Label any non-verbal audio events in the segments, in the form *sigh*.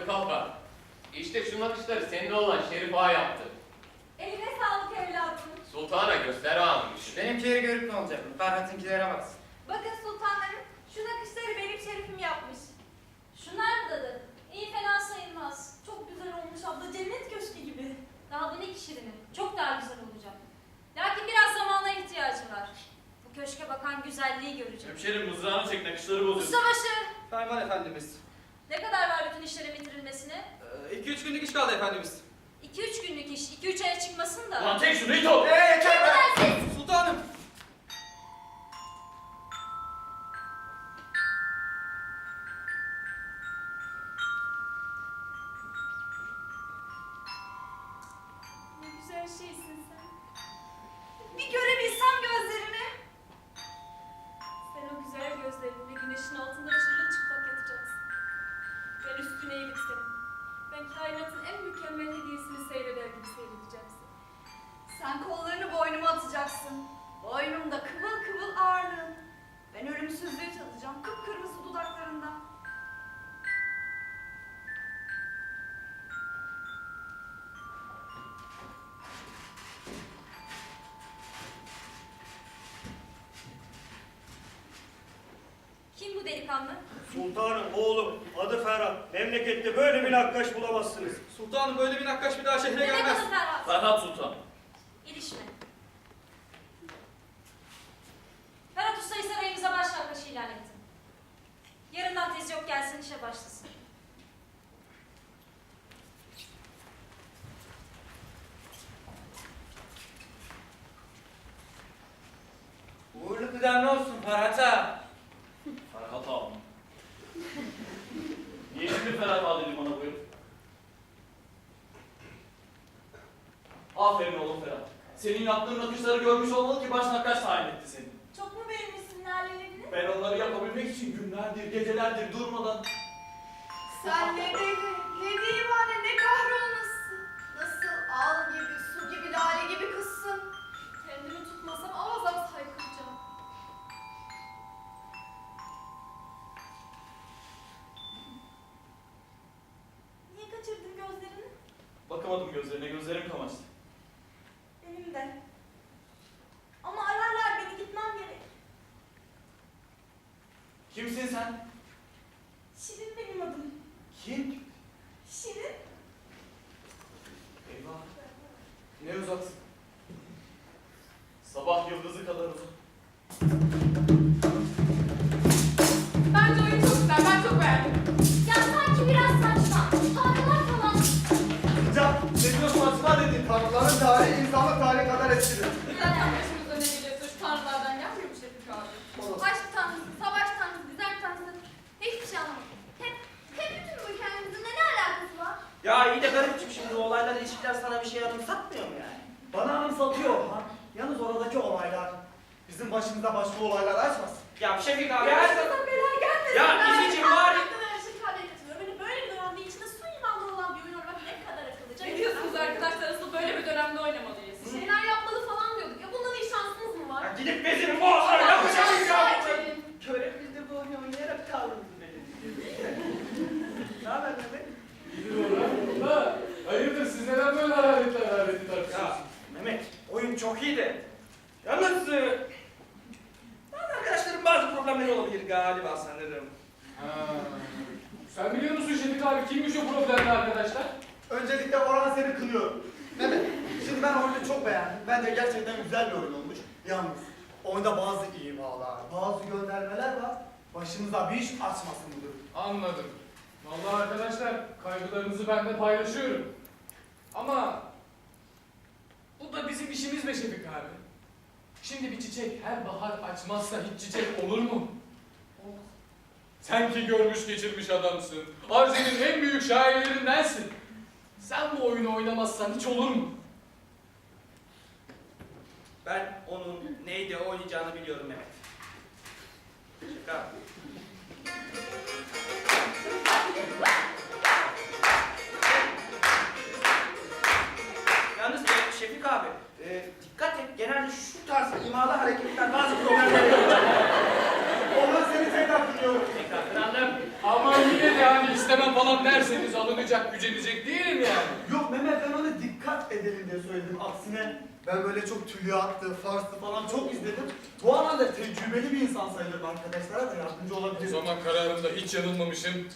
Adı Kalfa. İşte şu nakışları senin oğlan Şerif Ağa yaptı. Eline sağlık evladım. Sultana göster ağamış. Benimkileri görüp ne olacak? Ferhat'ınkilere baksın. Bakın sultanlarım, şu nakışları benim şerifim yapmış. Şunlar mı dadı? İyi fena sayılmaz. Çok güzel olmuş abla, cennet köşkü gibi. Daha bu ne kişiliğini? Çok daha güzel olacak. Lakin biraz zamana ihtiyacı var. Bu köşke bakan güzelliği görecek. Hemşerim mızrağını çek nakışları bozuyorsun. Ustabaşı, Ferman Efendimiz. Ne kadar var bütün işlerin bitirilmesine? 2-3 günlük iş kaldı Efendimiz. 2-3 günlük iş, 2-3 aya çıkmasın da. Ulan tek şunu it ol! Ölümsüzlüğü tadacağım kıpkırmızı dudaklarında. Kim bu delikanlı? Sultanım oğlum adı Ferhat. Memlekette böyle bir nakkaş bulamazsınız. Sultanım böyle bir nakkaş bir daha şehre Ne gelmez. demek Ferhat? Ferhat Sultan. भराचा Gözlerine, gözlerim kamaştı. Abi? Aşk tanrısı, savaş tanrısı, güzel tanrısı. Hiçbir şey anlamadım. Hep, hep bütün bu hikayenin bizimle ne alakası var? Ya iyi de garipçim şimdi olaylar, ilişkiler sana bir şey anımsatmıyor mu yani? Bana anımsatıyor ha. Yalnız oradaki olaylar bizim başımıza başka olaylar açmasın. Ya Şefik abi... Başına bela gelmesin. Ya Ben İziciğim her bari- dakika her şey ifade getiriyorum. Hani böyle bir dönemde içinde su imanlı olan bir oyun oynamak ne kadar akıllıca. Ne diyorsunuz arkadaşlar? Asıl böyle bir dönemde oynamalıyız. Bir şeyler yapmalı falan diyorduk. Ya bundan iyi şansınız mı var? Ya gidip bezinin boğazına yapacağım ya! Sakin. Köre biz de bu oyunu oynayarak kavruldu beni. ne haber Mehmet? Ha, hayırdır siz neden böyle hararetler harareti Ya tartışıyorsunuz? Mehmet, oyun çok iyiydi. Yalnız e, bazı arkadaşların bazı problemleri olabilir galiba sanırım. Ha. Sen biliyor musun Şefik abi kimmiş o problemli arkadaşlar? Öncelikle Orhan seni kınıyorum. Mehmet, şimdi ben oyunu çok beğendim. Bence gerçekten güzel bir oyun olmuş. Yalnız oyunda bazı imalar, bazı göndermeler var. Başımıza bir iş açmasın durum. Anladım. Vallahi arkadaşlar kaygılarınızı ben de paylaşıyorum. Ama bu da bizim işimiz be Şefik abi. Şimdi bir çiçek her bahar açmazsa hiç çiçek olur mu? Olmaz. Sen ki görmüş geçirmiş adamsın. Arze'nin en büyük şairlerindensin. Sen bu oyunu oynamazsan hiç olur mu? Ben onun neyde oynayacağını biliyorum Mehmet. Yalnız e, Şefik abi, e, dikkat et genelde şu tarz imalı hareketler bazı problemler. Orhan seni tekrar kınıyorum. Tekrar kınandım. Ama yine de hani istemem falan derseniz alınacak, gücenecek değilim yani. Yok Mehmet ben ona dikkat edelim diye söyledim. Aksine ben böyle çok tülyatlı, farslı falan çok izledim. Bu anlamda tecrübeli bir insan sayılırım arkadaşlara da yardımcı O olabilirim. zaman kararımda hiç yanılmamışım.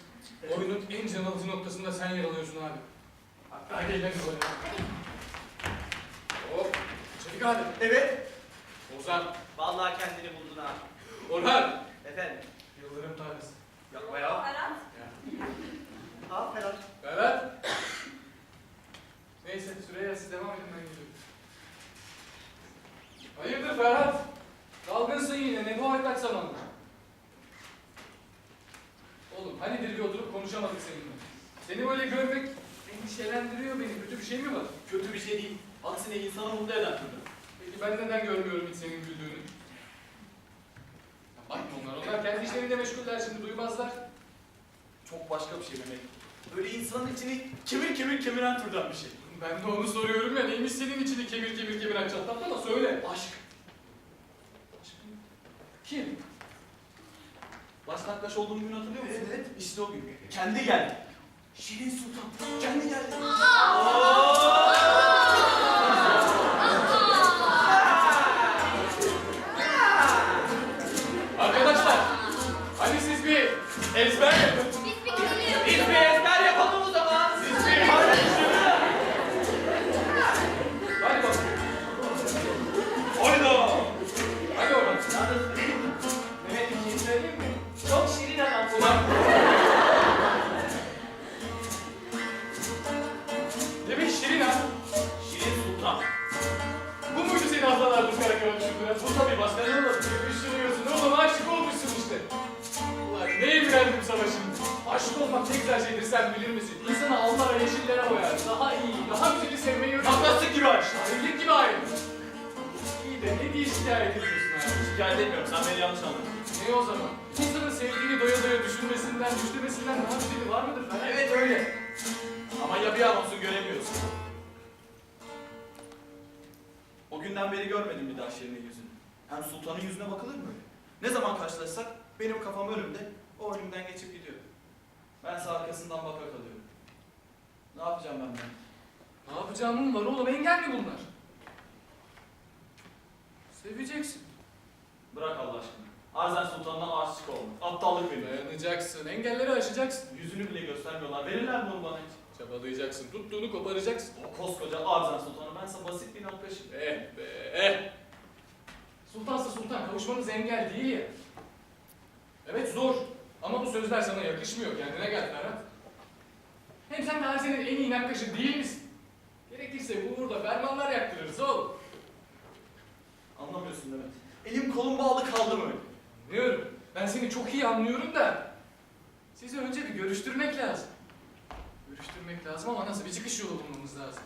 Oyunun en can alıcı noktasında sen yer alıyorsun abi. Hatta gelen böyle. Hop. Çevik abi. Evet. Ozan. Vallahi kendini buldun ha. Orhan. Efendim. Yıldırım tanesi. Yapma ya. Ferhat. Aferin. Berat. Neyse Süreyya siz devam edin ben gidiyorum. Hayırdır Ferhat? Dalgınsın yine ne bu aydak zamanla? Oğlum hanidir bir oturup konuşamadık seninle. Seni böyle görmek endişelendiriyor beni. Kötü bir şey mi var? Kötü bir şey değil. Aksine insanı mutlu eden türlü. Peki ben neden görmüyorum hiç senin güldüğünü? Ya bakma onlar, onlar kendi işlerinde meşguller şimdi duymazlar. Çok başka bir şey Mehmet. Böyle insanın içini kemir kemir kemiren türden bir şey. Ben de onu soruyorum ya neymiş senin içini kemir kemir kemiren çatlatlama söyle. Aşk. Kim? Başnaklaş olduğum gün hatırlıyor musun? Evet. İşte o gün. Kendi geldi. Şirin Sultan. Kendi geldi. Arkadaşlar, Ne o zaman? İnsanın sevdiğini doya doya düşünmesinden, düşlemesinden daha güzeli var mıdır? falan? Evet öyle. Ama ya bir an olsun göremiyorsun. O günden beri görmedim bir daha Şirin'in yüzünü. Hem Sultan'ın yüzüne bakılır mı öyle? Ne zaman karşılaşsak benim kafam önümde, o önümden geçip gidiyor. Bense arkasından baka kalıyorum. Ne yapacağım ben ben? Ne yapacağımın var oğlum engel mi bunlar? Seveceksin. Bırak Allah aşkına. Arzen Sultan'dan aşık oldum. Aptallık benim. Dayanacaksın, engelleri aşacaksın. Yüzünü bile göstermiyorlar. Verirler mi onu bana hiç? Çabalayacaksın, tuttuğunu koparacaksın. O koskoca Arzen Sultan'ı bense basit bir noktaşım. Eh be eh. Sultansa sultan, kavuşmanız engel değil ya. Evet zor ama bu sözler sana yakışmıyor. Kendine gel Ferhat. Hem sen de Arzen'in en iyi nakkaşı değil misin? Gerekirse bu uğurda fermanlar yaktırırız oğlum. Anlamıyorsun Demet. Elim kolum bağlı kaldım öyle. Anlıyorum. Ben seni çok iyi anlıyorum da sizi önce bir görüştürmek lazım. Görüştürmek lazım ama nasıl bir çıkış yolu bulmamız lazım.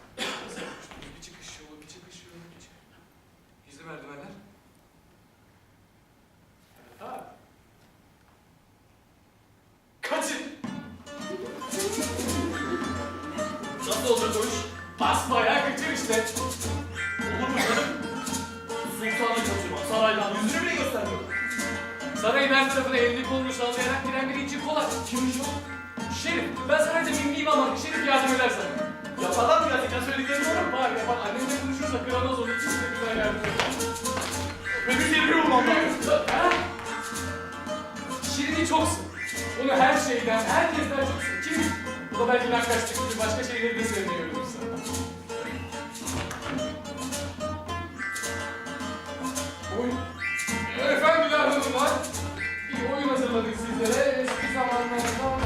Kimmiş o? Şerif. Ben sarayda mimliyim ama Şerif yardım eder sana. Yaparlar mı gerçekten söylediklerini doğru mu? Var yapar. Annemle konuşursa kıramaz onu. İkisi de güzel yardım eder. Yerimi bulmam lazım. Ha? Şirin'i çoksun. Onu her şeyden, herkesten çoksun. Kim? Bu da belki nakkaş çıktı. Başka şeyleri de sevmeyi öğrenirsin. Oyun. Efendiler hanımlar. Bir oyun hazırladık sizlere. someone may.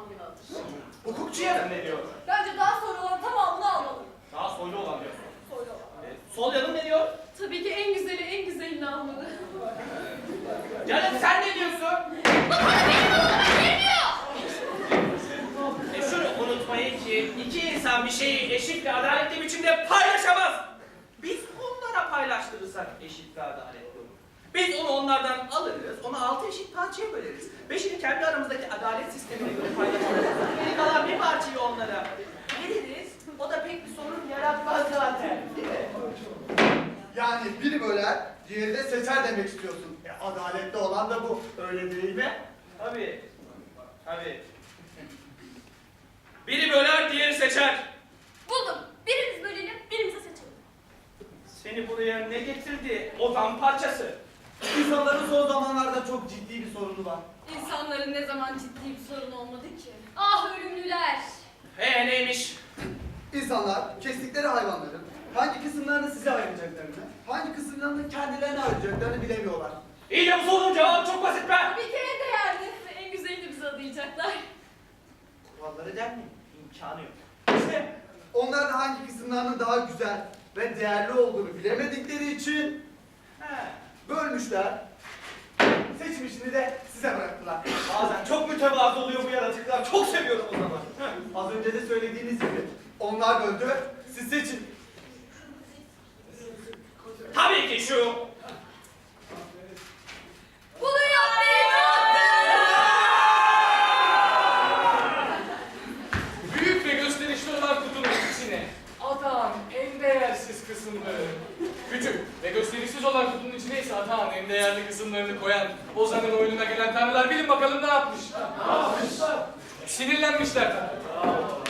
Tamamını alır. Hukukçu yanım ne diyor? Bence daha sonra olan tamamını almalı. Daha soylu olan diyor. Söyle olan. E, sol yanım ne diyor? Tabii ki en güzeli en güzelini almalı. Canım sen ne diyorsun? E şunu unutmayın ki iki insan bir şeyi eşit ve adaletli biçimde paylaşamaz. Biz onlara paylaştırırsak eşit ve adaletli olur. Biz onu onlardan alırız, onu altı eşit parçaya böleriz. Beşini kendi aramızdaki adalet sistemine göre paylaşırız. Geri kalan bir parçayı onlara veririz. O da pek bir sorun yaratmaz zaten. Değil mi? Yani biri böler, diğeri de seçer demek istiyorsun. E, adaletli olan da bu. Öyle değil mi? Tabii. Tabii. Biri böler, diğeri seçer. Buldum. Birimiz bölelim, birimizi seçelim. Seni buraya ne getirdi? Ozan parçası. İnsanların son zamanlarda çok ciddi bir sorunu var. İnsanların ne zaman ciddi bir sorun olmadı ki? Ah ölümlüler! He neymiş? İnsanlar kestikleri hayvanların hangi kısımlarını size ayıracaklarını, hangi kısımlarını kendilerine ayıracaklarını bilemiyorlar. İyi de bu sorunun cevabı çok basit be. Bir kere değerli en güzelini bize adayacaklar. Kuralları der mi? İmkanı yok. İşte onlar da hangi kısımlarının daha güzel ve değerli olduğunu bilemedikleri için. Bölmüşler. Seçim işini de size bıraktılar. Bazen çok mütevazı oluyor bu yaratıklar. Çok seviyorum o zaman. Az önce de söylediğiniz gibi onlar böldü, siz seçin. Tabii ki şu. Bunu yapmayı Büyük ve gösterişli olan kutunun içine atağın en değersiz kısımları, olan kutunun içine ise atağın en değerli kısımlarını koyan Ozan'ın oyununa gelen tanrılar bilin bakalım ne yapmış? Ne yapmışlar? Sinirlenmişler.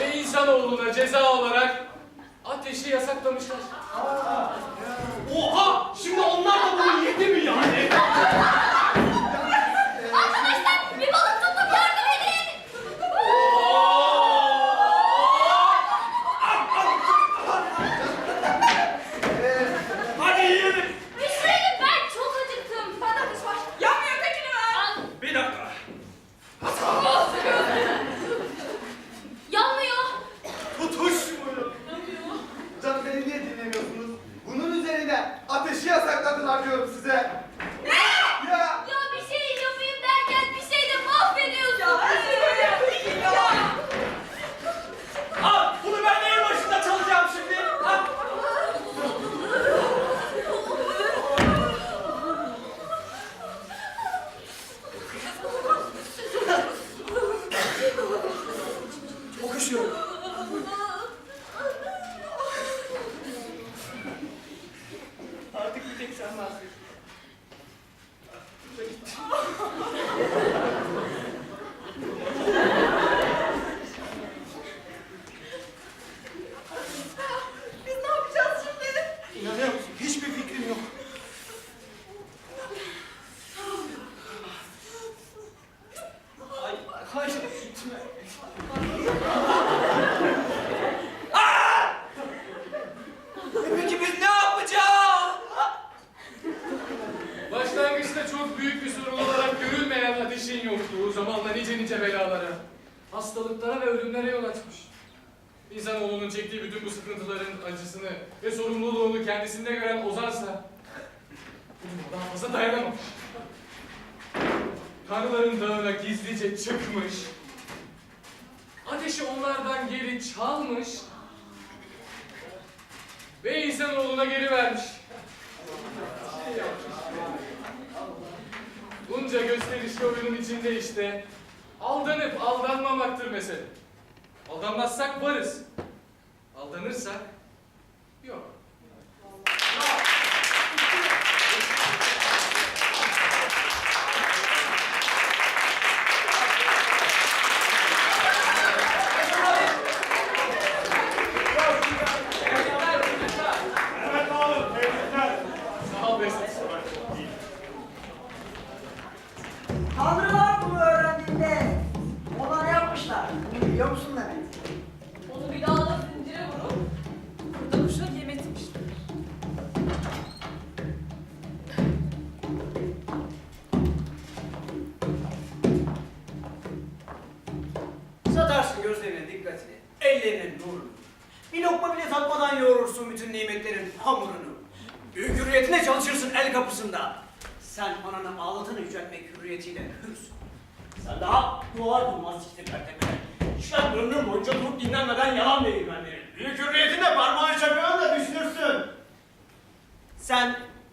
Ve insanoğluna ceza olarak ateşi yasaklamışlar. Oha! Şimdi onlar da bunu yedi mi yani? Arkadaşlar, bir balık tuttum, yardım edin! Hadi yiyelim. Pişirelim, ben çok acıktım. Bana ateş var. Yanmıyor, ötekini ver. Al. Bir dakika. Yanmıyor. Tutuşmuyor. Canım beni niye dinlemiyorsunuz? Bunun üzerine ateşi yasakladılar diyorum size. Ne? Ya! Ya bir şey yapayım derken bir şey de mahvediyorsun. Ya, Al bunu ben neyin başında çalacağım şimdi? Al. Çok üşüyorum. Artık bir tek sen varsın. Biz ne yapacağız şimdi? İnanıyor musun? Hiçbir fikrim yok. Ay, hayır gitme. E Peki biz ne yapacağız? Başlangıçta çok büyük bir sorun olarak görülmeyen ateşin yokluğu zamanla nice nice belalara, hastalıklara ve ölümlere yol açmış. İnsanoğlunun çektiği bütün bu sıkıntıların acısını ve sorumluluğunu kendisinde gören Ozansa daha fazla dayanamamış. Tanrıların dağına gizlice çıkmış. Ateşi onlardan geri çalmış. Ve insanoğluna geri vermiş. Bunca gösterişli oyunun içinde işte aldanıp aldanmamaktır mesele. Aldanmazsak varız. Aldanırsak yok.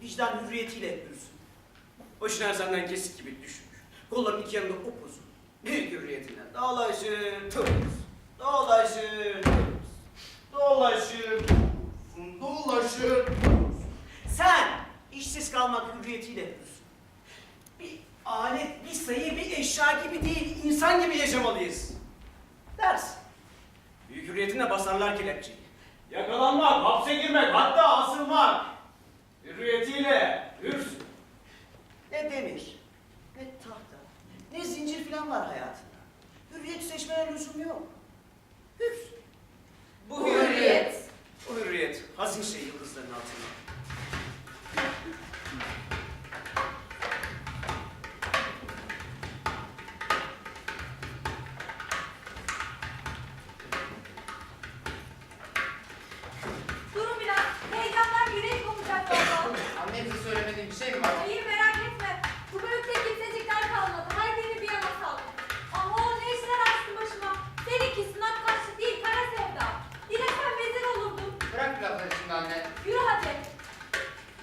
Vicdan hürriyetiyle hürsün. Başın her senden kesik gibi düşmüş. Kolların iki yanında upuzun. Büyük hürriyetine dolaşır turuz. Dolaşır turuz. Dolaşır turuz. Dolaşır turuz. Sen işsiz kalmak hürriyetiyle hürsün. Bir alet, bir sayı, bir eşya gibi değil, insan gibi yaşamalıyız. Dersin. Büyük hürriyetine basarlar kelepçeyi. Yakalanmak, hapse girmek, hatta asılmak. Hürriyetiyle hürsün. Ne demir, ne tahta, ne zincir falan var hayatında. Hürriyet seçmeye lüzum yok. Hür. Bu Hürriyet. Bu hürriyet. Hazin şey yıldızların altında. *laughs* şimdi anne. Yürü hadi.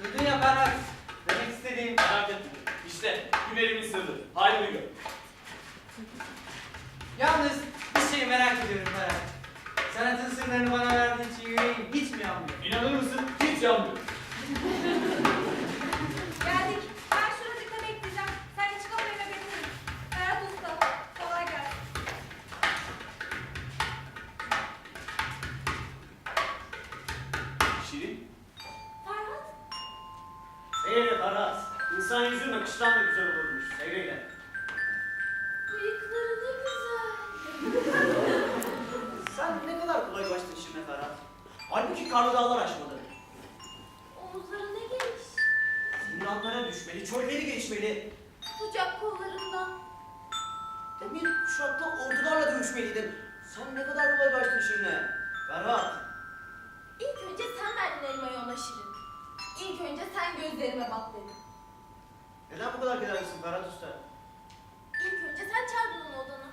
Duydun ya Ferhat. Demek istediğim merak etme. İşte günerimin sırrı. Haydi gör. Yalnız bir şey merak ediyorum Ferhat. Sanatın sırlarını bana verdiğin için yüreğim hiç mi yanmıyor? İnanır mısın? Hiç yanmıyor. *laughs* İnsan yüzü nakıştan da güzel olurmuş. Seyreyle. Bıyıkları ne güzel. *laughs* Sen ne kadar kolay başladın şimdi Ferhat. Halbuki karlı dağlar aşmalı. Omuzları ne geniş. Zindanlara düşmeli, çölleri geçmeli. Tutacak kollarından. Demir kuşakta ordularla dövüşmeliydin. Sen ne kadar kolay başladın şimdi. Ferhat. İlk önce sen verdin elmayı ona Şirin. İlk önce sen gözlerime bak dedin. Neden bu kadar kederlisin Ferhat Usta? İlk önce sen çağır bunun odanı.